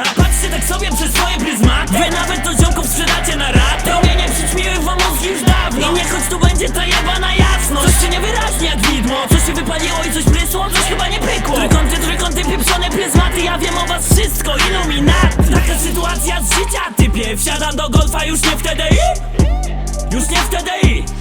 A patrzcie tak sobie przez swoje pryzmaty. Wy nawet to ziomków sprzedacie na raty To mnie nie przyćmiły wam mózgi już dawno. I nie choć tu będzie ta jebana jasność. Coś się niewyraźnie jak widmo. Coś się wypaliło i coś prysło, coś chyba nie pykło. Trójkąty, trójkąty, pieprzone pryzmaty. Ja wiem o was wszystko, iluminat Taka sytuacja z życia typie. Wsiadam do golfa już nie wtedy i Już nie wtedy i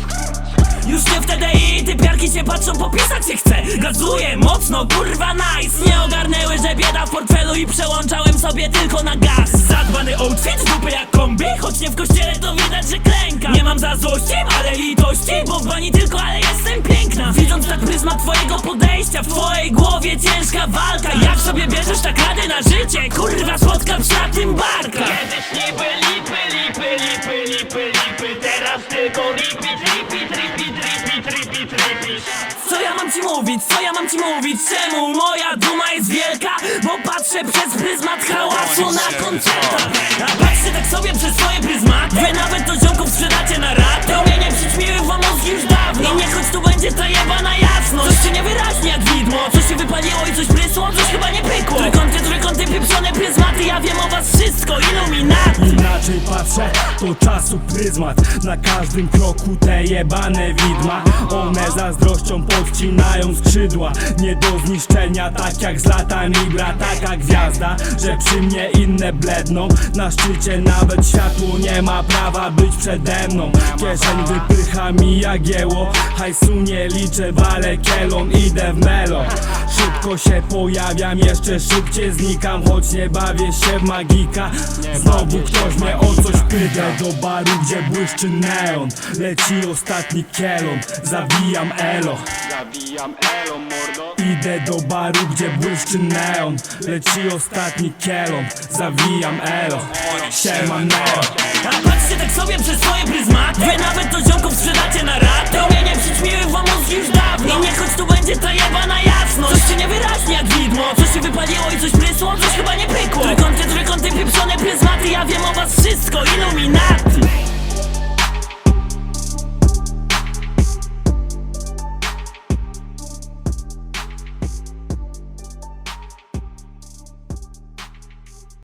już nie wtedy i ty piarki się patrzą, popisać się chce. Gazuję mocno, kurwa nice. Nie ogarnęły, że bieda w portfelu i przełączałem sobie tylko na gaz. Zadbany outfit, dupy jak kombi. Choć nie w kościele to widać, że klęka. Nie mam zazdrości, ale litości Bo w bani tylko, ale jestem piękna. Widząc tak pryzmat twojego podejścia W twojej głowie ciężka walka. Jak sobie bierzesz tak rady na życie Kurwa słodka przy tym barka Kiedyś niby lipy, lipy, lipy, lipy, lipy Teraz tylko repeat, repeat, Co ja mam ci mówić, co ja mam ci mówić? Czemu moja duma jest wielka? Bo patrzę przez pryzmat hałasu na koncertach A patrzcie tak sobie przez swoje pryzmaty. Wy nawet to ziomków sprzedacie na rat To mnie nie przyćmiły wam mózgi już dawno. I nie choć tu będzie ta jebana jasność Coś się niewyraźnie jak widmo. Coś się wypaliło i coś prysło, coś chyba nie pykło. Trójkąty, trójkąty, pieprzone pryzmaty. Ja wiem o was wszystko, iluminat Patrzę, to czasu pryzmat. Na każdym kroku te jebane widma. One zazdrością podcinają skrzydła. Nie do zniszczenia, tak jak Zlatan i taka gwiazda Że przy mnie inne bledną. Na szczycie nawet światło nie ma prawa być przede mną. Kieszeń wypycha mi jagiełło. Hajsu nie liczę, walę kielon, idę w melo Szybko się pojawiam, jeszcze szybciej znikam Choć nie bawię się w magika. Znowu ktoś mnie o coś pyta. Do baru, gdzie błyszczy neon Leci ostatni kielon, zawijam elo. Zawijam elo mordo. Idę do baru, gdzie błyszczy neon Leci ostatni kielon, zawijam elo. Siema neo. A patrzcie tak sobie przez swoje pryzmaty. Wy nawet to ziomków sprzedacie na rat To mnie nie przyćmiły coś chyba nie pykło. Trójkąty, trójkąty, pieprzone pryzmaty Ja wiem o was wszystko, iluminat